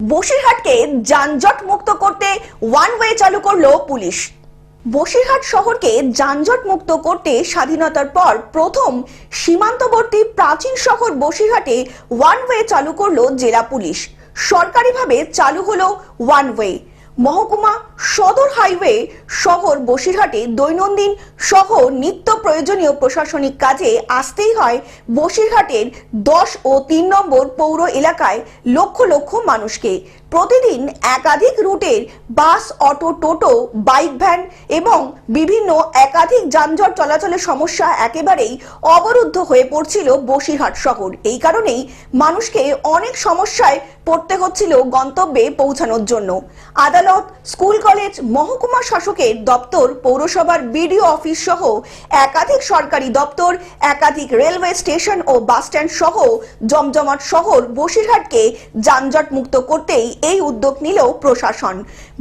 বসিরহাটকে যানজট মুক্ত করতে ওয়ান ওয়ে চালু করল পুলিশ। বসিরহাট শহরকে যানজট মুক্ত করতে স্বাধীনতার পর প্রথম সীমান্তবর্তী প্রাচীন শহর বসিরহাটে ওয়ান ওয়ে চালু করল জেলা পুলিশ। সরকারিভাবে চালু হলো ওয়ান ওয়ে মহকুমা সদর হাইওয়ে শহর বসিরহাটে দৈনন্দিন সহ নিত্য প্রয়োজনীয় প্রশাসনিক কাজে আসতেই হয় বসিরহাটের দশ ও তিন নম্বর পৌর এলাকায় লক্ষ লক্ষ মানুষকে। প্রতিদিন একাধিক রুটের bus, auto, toto, bike van এবং বিভিন্ন একাধিক যানজট চলাচলের সমস্যা একেবারেই অবরুদ্ধ হয়ে পড়ছিল বসিরহাট শহর। এই কারণেই মানুষকে অনেক সমস্যায় পড়তে হচ্ছিল গন্তব্যে পৌঁছানোর জন্য। আদালত, স্কুল, কলেজ মহকুমা শাসকের দপ্তর, পৌরসভার বিডিও অফিস সহ একাধিক সরকারি দপ্তর, একাধিক রেলওয়ে স্টেশন ও বাসস্ট্যান্ড সহ জমজমাট শহর বসিরহাটকে যানজট মুক্ত করতেই এই উদ্যোগ নিল প্রশাসন।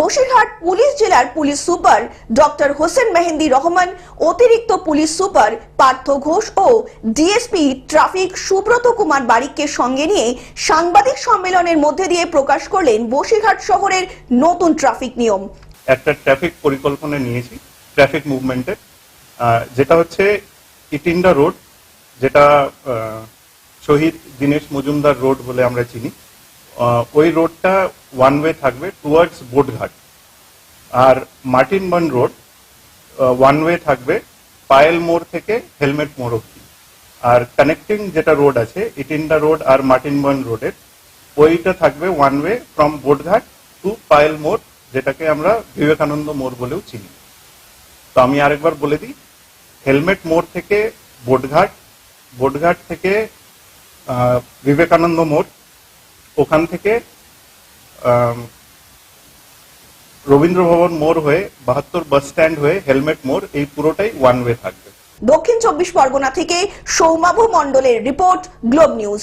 বসিরহাট পুলিশ জেলার police super doctor Hossain Mehendi Rahman, অতিরিক্ত পুলিশ সুপার পার্থ ঘোষ ও ডিএসপি ট্রাফিক সুব্রত কুমার বারিককে সঙ্গে নিয়ে সাংবাদিক সম্মেলনের মধ্যে দিয়ে প্রকাশ করলেন বসিরহাট শহরের নতুন ট্রাফিক নিয়ম। একটা ট্রাফিক পরিকল্পনা নিয়েছি ট্রাফিক মুভমেন্টের যেটা হচ্ছে ইটিন্ডা রোড, যেটা শহীদ দীনেশ মজুমদার রোড বলে আমরা চিনি। ওই রোডটা ওয়ান ওয়ে থাকবে টুয়ার্ডস বোটঘাট। আর Martin Burn road one way থাকবে পায়েল মোড় থেকে হেলমেট মোড় অব্দি আর কানেক্টিং যেটা রোড আছে, ইটিন্ডা রোড আর মার্টিন বন রোডের, ওইটা থাকবে one way from Boatghat to Payel মোড় যেটাকে আমরা বিবেকানন্দ মোড় বলেও চিনি। তো আমি আরেকবার বলে দিই হেলমেট মোড় থেকে বোটঘাট বোটঘাট থেকে বিবেকানন্দ মোড় ওখান থেকে আম, রবীন্দ্র ভবন মোড় হয়ে বাহাত্তর বাস স্ট্যান্ড হয়ে হেলমেট মোড় এই পুরোটাই ওয়ান ওয়ে থাকবে। দক্ষিণ চব্বিশ পরগনা থেকে সৌমাভ মণ্ডলের রিপোর্ট গ্লোব নিউজ।